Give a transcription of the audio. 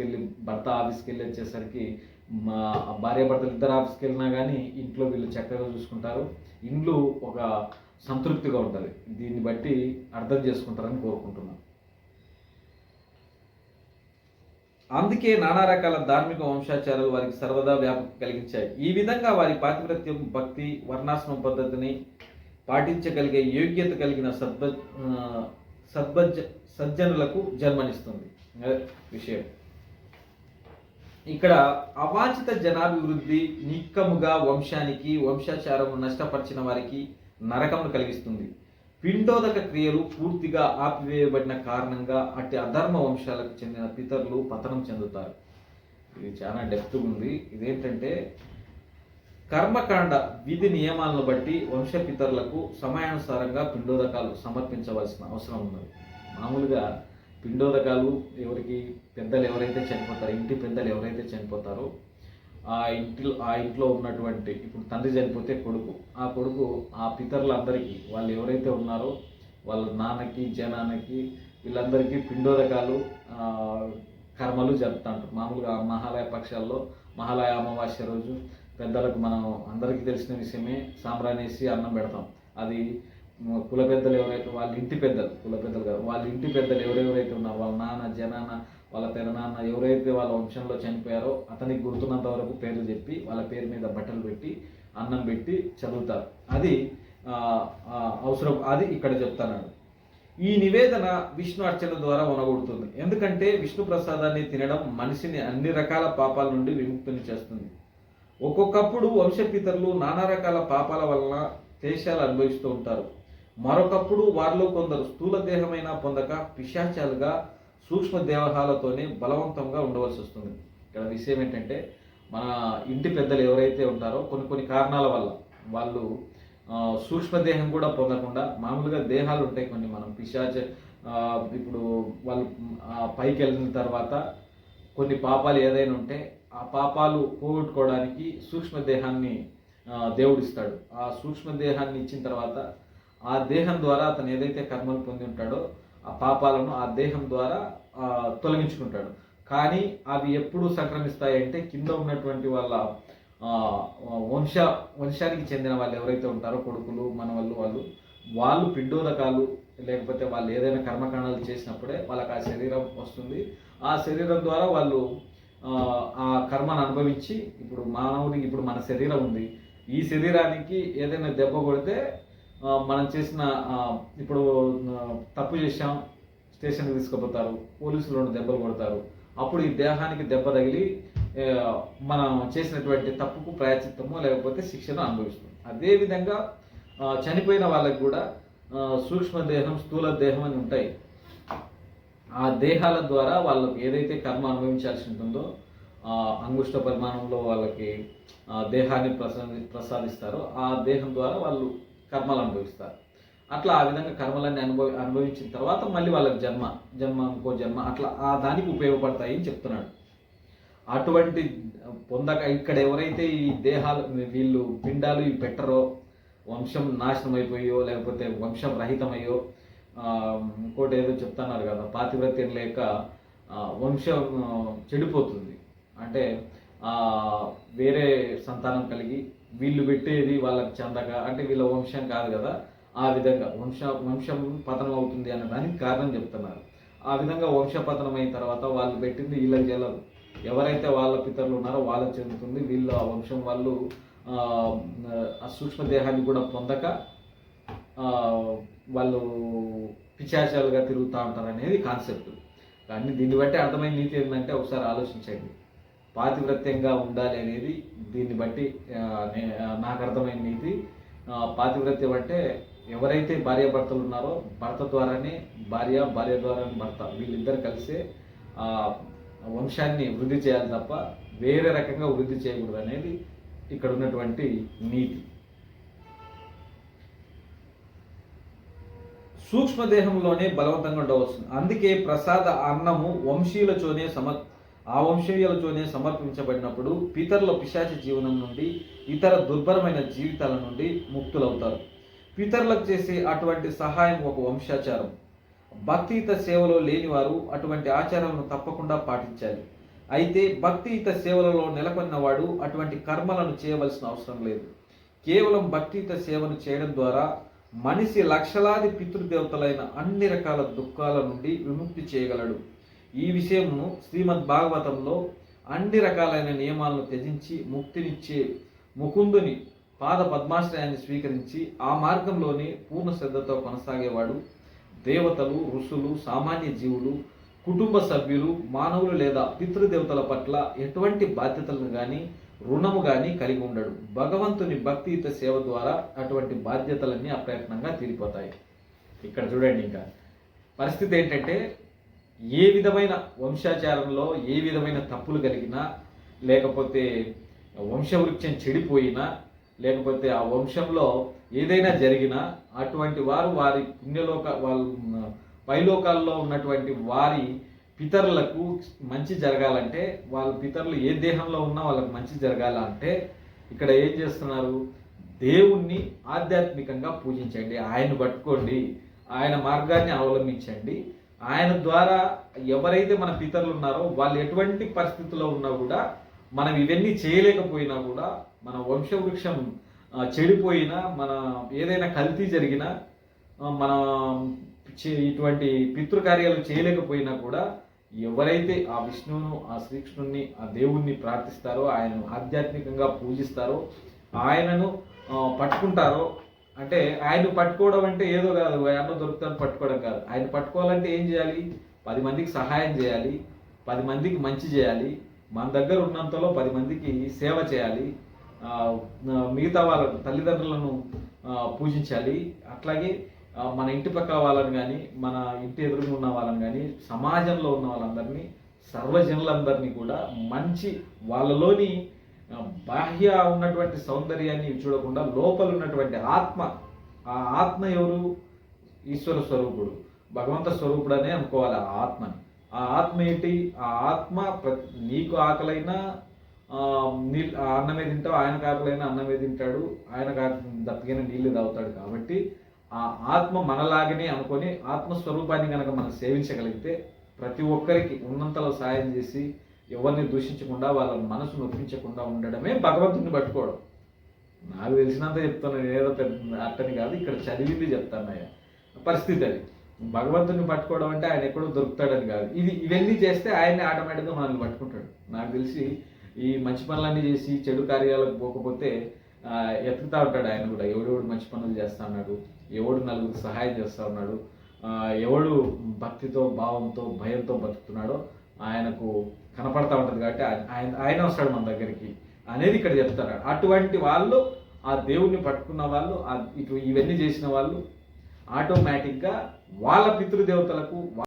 ఆఫీస్కి వెళ్ళి భర్త ఆఫీస్కి వెళ్ళి వచ్చేసరికి మా భార్య భర్తలు ఇద్దరు ఆఫీస్కి వెళ్ళినా కానీ ఇంట్లో వీళ్ళు చక్కగా చూసుకుంటారు. ఇండ్లు ఒక సంతృప్తిగా ఉంటుంది. దీన్ని బట్టి అర్థం చేసుకుంటారని కోరుకుంటున్నాను అందుకే నానా రకాల ధార్మిక వంశాచారాలు వారికి సర్వదా వ్యాపకం కలిగించాయి. ఈ విధంగా వారి పాతివ్రత్యం భక్తి వర్ణాశ్రమ పద్ధతిని పాటించగలిగే యోగ్యత కలిగిన సద్భ ఆ, సద్భజ సజ్జనులకు జన్మనిస్తుంది. విషయం. ఇక్కడ అవాంఛిత జనాభివృద్ధి నిక్కముగా వంశానికి వంశాచారము నష్టపరిచిన వారికి నరకమును కలిగిస్తుంది. పిండోదక క్రియలు పూర్తిగా ఆపివేయబడిన కారణంగా అట్టి అధర్మ వంశాలకు చెందిన పితరులు పతనం చెందుతారు. ఇది చాలా డెప్త్ ఉంది. ఇదేంటంటే కర్మకాండ విధి నియమాలను బట్టి వంశ పితరులకు సమయానుసారంగా పిండోదకాలు సమర్పించవలసిన అవసరం ఉన్నది. మామూలుగా పిండోదకాలు ఎవరికి పెద్దలు ఎవరైతే చనిపోతారో ఇంటి పెద్దలు ఎవరైతే చనిపోతారో ఆ ఇంటిలో ఆ ఇంట్లో ఉన్నటువంటి ఇప్పుడు తండ్రి చనిపోతే కొడుకు. ఆ కొడుకు ఆ పితరులందరికీ వాళ్ళు ఎవరైతే ఉన్నారో వాళ్ళ నాన్నకి జనాన్నకి వీళ్ళందరికీ పిండోదకాలు కర్మలు కర్మలు జరుపుతుంటారు మామూలుగా మహాలయ పక్షాల్లో మహాలయ అమావాస్య రోజు పెద్దలకు మనం అందరికీ తెలిసిన విషయమే సాంబ్రానేసి అన్నం పెడతాం. అది కుల పెద్దలు ఎవరైతే వాళ్ళ ఇంటి పెద్దలు కుల పెద్దలు కాదు వాళ్ళ ఇంటి పెద్దలు ఎవరెవరైతే ఉన్నారో వాళ్ళ నాన్న జనాన్న వాళ్ళ పెదనాన్న ఎవరైతే వాళ్ళ వంశంలో చనిపోయారో అతనికి గుర్తున్నంత వరకు పేర్లు చెప్పి వాళ్ళ పేరు మీద బట్టలు పెట్టి అన్నం పెట్టి చదువుతారు. అది అవసరం అది ఇక్కడ చెప్తాను ఈ నివేదన విష్ణు అర్చన ద్వారా ఉనగొడుతుంది ఎందుకంటే విష్ణు ప్రసాదాన్ని తినడం మనిషిని అన్ని రకాల పాపాల నుండి విముక్తిని చేస్తుంది. ఒక్కొక్కప్పుడు వంశపితరులు నానా రకాల పాపాల వలన క్లేశాలు అనుభవిస్తూ ఉంటారు. మరొకప్పుడు వారిలో కొందరు స్థూల దేహమైన పొందక పిశాచాలుగా సూక్ష్మ దేవహాలతోనే బలవంతంగా ఉండవలసి వస్తుంది. ఇక్కడ విషయం ఏంటంటే మన ఇంటి పెద్దలు ఎవరైతే ఉంటారో కొన్ని కొన్ని కారణాల వల్ల వాళ్ళు సూక్ష్మదేహం కూడా పొందకుండా మామూలుగా దేహాలు ఉంటాయి కొన్ని మనం పిశాచ ఇప్పుడు వాళ్ళు పైకి వెళ్ళిన తర్వాత కొన్ని పాపాలు ఏదైనా ఉంటే ఆ పాపాలు పోగొట్టుకోవడానికి సూక్ష్మదేహాన్ని దేవుడిస్తాడు ఆ సూక్ష్మదేహాన్ని ఇచ్చిన తర్వాత ఆ దేహం ద్వారా అతను ఏదైతే కర్మలు పొంది ఉంటాడో ఆ పాపాలను ఆ దేహం ద్వారా తొలగించుకుంటాడు. కానీ అవి ఎప్పుడు సంక్రమిస్తాయి అంటే కింద ఉన్నటువంటి వాళ్ళ వంశ వంశానికి చెందిన వాళ్ళు ఎవరైతే ఉంటారో కొడుకులు మనవళ్ళు వాళ్ళు వాళ్ళు పిండోదకాలు లేకపోతే వాళ్ళు ఏదైనా కర్మకాండాలు చేసినప్పుడే వాళ్ళకి ఆ శరీరం వస్తుంది. ఆ శరీరం ద్వారా వాళ్ళు ఆ, కర్మను అనుభవించి ఇప్పుడు మానవుడికి ఇప్పుడు మన శరీరం ఉంది. ఈ శరీరానికి ఏదైనా దెబ్బ కొడితే మనం చేసిన ఇప్పుడు తప్పు చేశాం స్టేషన్కి తీసుకుపోతారు పోలీసులు రెండు దెబ్బలు కొడతారు. అప్పుడు ఈ దేహానికి దెబ్బ తగిలి మనం చేసినటువంటి తప్పుకు ప్రాయచిత్తమో లేకపోతే శిక్షను అనుభవిస్తాం. అదేవిధంగా చనిపోయిన వాళ్ళకి కూడా సూక్ష్మ సూక్ష్మదేహం స్థూల దేహం అని ఉంటాయి. ఆ దేహాల ద్వారా వాళ్ళకి ఏదైతే కర్మ అనుభవించాల్సి ఉంటుందో అంగుష్ట పరిమాణంలో వాళ్ళకి దేహాన్ని ప్రసాది ప్రసాదిస్తారో ఆ దేహం ద్వారా వాళ్ళు కర్మలు అనుభవిస్తారు. అట్లా ఆ విధంగా కర్మలన్నీ అనుభవి అనుభవించిన తర్వాత మళ్ళీ వాళ్ళకి జన్మ జన్మ ఇంకో జన్మ అట్లా ఆ దానికి ఉపయోగపడతాయి అని చెప్తున్నాడు. అటువంటి పొందక ఇక్కడ ఎవరైతే ఈ దేహాలు వీళ్ళు పిండాలు ఇవి పెట్టరో వంశం నాశనం అయిపోయో లేకపోతే వంశం రహితమయ్యో ఇంకోటి ఏదో చెప్తున్నారు కదా పాతివ్రత్యం లేక వంశం చెడిపోతుంది. అంటే వేరే సంతానం కలిగి వీళ్ళు పెట్టేది వాళ్ళకి చెందక అంటే వీళ్ళ వంశం కాదు కదా ఆ విధంగా వంశ వంశం పతనం అవుతుంది అనడానికి కారణం చెప్తున్నారు. ఆ విధంగా వంశ పతనం అయిన తర్వాత వాళ్ళు పెట్టింది వీళ్ళకి చెల్లదు ఎవరైతే వాళ్ళ పితరులు ఉన్నారో వాళ్ళకి చెందుతుంది వీళ్ళు ఆ వంశం వాళ్ళు ఆ, సూక్ష్మ దేహాన్ని కూడా పొందక వాళ్ళు పిశాచాలుగా తిరుగుతూ ఉంటారు అనేది కాన్సెప్ట్ కానీ దీన్ని బట్టి అర్థమైన నీతి ఏంటంటే ఒకసారి ఆలోచించండి. పాతివ్రత్యంగా ఉండాలి అనేది దీన్ని బట్టి నాకు అర్థమైన నీతి పాతివ్రత్యం అంటే ఎవరైతే భార్యాభర్తలు ఉన్నారో భర్త ద్వారానే భార్య భార్య ద్వారానే భర్త. వీళ్ళిద్దరు కలిసే వంశాన్ని వృద్ధి చేయాలి తప్ప వేరే రకంగా వృద్ధి చేయకూడదు అనేది ఇక్కడ ఉన్నటువంటి నీతి. సూక్ష్మదేహంలోనే బలవంతంగా ఉండవచ్చు అందుకే ప్రసాద అన్నము వంశీయులతోనే సమ ఆ వంశీయులతోనే సమర్పించబడినప్పుడు పితరుల పిశాచ జీవనం నుండి ఇతర దుర్భరమైన జీవితాల నుండి ముక్తులవుతారు. పితరులకు చేసే అటువంటి సహాయం ఒక వంశాచారం. భక్తియుత సేవలో లేనివారు అటువంటి ఆచారాలను తప్పకుండా పాటించాలి. అయితే భక్తియుత సేవలలో నెలకొన్నవాడు అటువంటి కర్మలను చేయవలసిన అవసరం లేదు. కేవలం భక్తియుత సేవను చేయడం ద్వారా మనిషి లక్షలాది పితృదేవతలైన అన్ని రకాల దుఃఖాల నుండి విముక్తి చేయగలడు. ఈ విషయమును శ్రీమద్ భాగవతంలో అన్ని రకాలైన నియమాలను త్యజించి ముక్తినిచ్చే ముకుందుని పాద పద్మాశ్రయాన్ని స్వీకరించి ఆ మార్గంలోనే పూర్ణ శ్రద్ధతో కొనసాగేవాడు. దేవతలు ఋషులు సామాన్య జీవులు కుటుంబ సభ్యులు మానవులు లేదా పితృదేవతల పట్ల ఎటువంటి బాధ్యతలను కానీ రుణము కానీ కలిగి ఉండడు. భగవంతుని భక్తియుత సేవ ద్వారా అటువంటి బాధ్యతలన్నీ అప్రయత్నంగా తీరిపోతాయి. ఇక్కడ చూడండి ఇంకా. పరిస్థితి ఏంటంటే ఏ విధమైన వంశాచారంలో ఏ విధమైన తప్పులు కలిగినా లేకపోతే వంశవృక్షం చెడిపోయినా లేకపోతే ఆ వంశంలో ఏదైనా జరిగినా అటువంటి వారు వారి పుణ్యలోక వాళ్ళ పైలోకాల్లో ఉన్నటువంటి వారి పితరులకు మంచి జరగాలంటే వాళ్ళ పితరులు ఏ దేహంలో ఉన్నా వాళ్ళకి మంచి జరగాలంటే ఇక్కడ ఏం చేస్తున్నారు? దేవుణ్ణి ఆధ్యాత్మికంగా పూజించండి. ఆయన పట్టుకోండి. ఆయన మార్గాన్ని అవలంబించండి. ఆయన ద్వారా ఎవరైతే మన పితరులు ఉన్నారో వాళ్ళు ఎటువంటి పరిస్థితుల్లో ఉన్నా కూడా మనం ఇవన్నీ చేయలేకపోయినా కూడా మన వంశవృక్షం చెడిపోయినా మన ఏదైనా కల్తీ జరిగినా మన ఇటువంటి పితృకార్యాలు చేయలేకపోయినా కూడా ఎవరైతే ఆ విష్ణువును ఆ శ్రీకృష్ణుని ఆ దేవుణ్ణి ప్రార్థిస్తారో ఆయనను ఆధ్యాత్మికంగా పూజిస్తారో ఆయనను పట్టుకుంటారో అంటే ఆయన పట్టుకోవడం అంటే ఏదో కాదు అన్న దొరుకుతాను పట్టుకోవడం కాదు. ఆయన పట్టుకోవాలంటే ఏం చేయాలి? పది మందికి సహాయం చేయాలి పది మందికి మంచి చేయాలి మన దగ్గర ఉన్నంతలో పది మందికి సేవ చేయాలి మిగతా వాళ్ళ తల్లిదండ్రులను పూజించాలి. అట్లాగే మన ఇంటి పక్క వాళ్ళని కానీ మన ఇంటి ఎదురుగా ఉన్న వాళ్ళని కానీ సమాజంలో ఉన్న వాళ్ళందరినీ సర్వజనులందరినీ కూడా మంచి వాళ్ళలోని బాహ్య ఉన్నటువంటి సౌందర్యాన్ని చూడకుండా లోపల ఉన్నటువంటి ఆత్మ. ఆ ఆత్మ ఎవరు? ఈశ్వర స్వరూపుడు. భగవంత స్వరూపుడనే అనుకోవాలి ఆ ఆత్మని. ఆ ఆత్మ ఏంటి? ఆ ఆత్మ నీకు ఆకలైనా నీళ్ళు ఆ అన్నమే తింటావు ఆయనకు ఆకలైనా అన్నమే తింటాడు ఆయనకు ఆకలి నీళ్ళు తాగుతాడు కాబట్టి ఆ ఆత్మ మనలాగనే అనుకొని ఆత్మస్వరూపాన్ని కనుక మనం సేవించగలిగితే ప్రతి ఒక్కరికి ఉన్నంతలో సాయం చేసి ఎవరిని దూషించకుండా వాళ్ళ మనసు నొప్పించకుండా ఉండడమే భగవంతుని పట్టుకోవడం. నాకు తెలిసినంత చెప్తాను నేను ఏదో పెద్ద అట్టని కాదు ఇక్కడ చదివింది చెప్తానయ్య పరిస్థితి అది. భగవంతుని పట్టుకోవడం అంటే ఆయన ఎక్కడో దొరుకుతాడని కాదు. ఇది ఇవన్నీ చేస్తే ఆయన్ని ఆటోమేటిక్గా మనల్ని పట్టుకుంటాడు. నాకు తెలిసి ఈ మంచి పనులన్నీ చేసి చెడు కార్యాలకు పోకపోతే ఆ, ఎత్తుకుతా ఉంటాడు ఆయన కూడా. ఎవడెవడు మంచి పనులు చేస్తా ఉన్నాడు ఎవడు నలుగురు సహాయం చేస్తా ఉన్నాడు ఎవడు భక్తితో భావంతో భయంతో బతుకుతున్నాడో ఆయనకు కనపడతా ఉంటుంది కాబట్టి ఆయన- ఆయన వస్తాడు మన దగ్గరికి. అనేది ఇక్కడ చెప్తారు అటువంటి వాళ్ళు ఆ దేవుణ్ణి పట్టుకున్న వాళ్ళు ఇటు ఇవన్నీ చేసిన వాళ్ళు ఆటోమేటిక్గా వాళ్ళ పితృదేవతలకు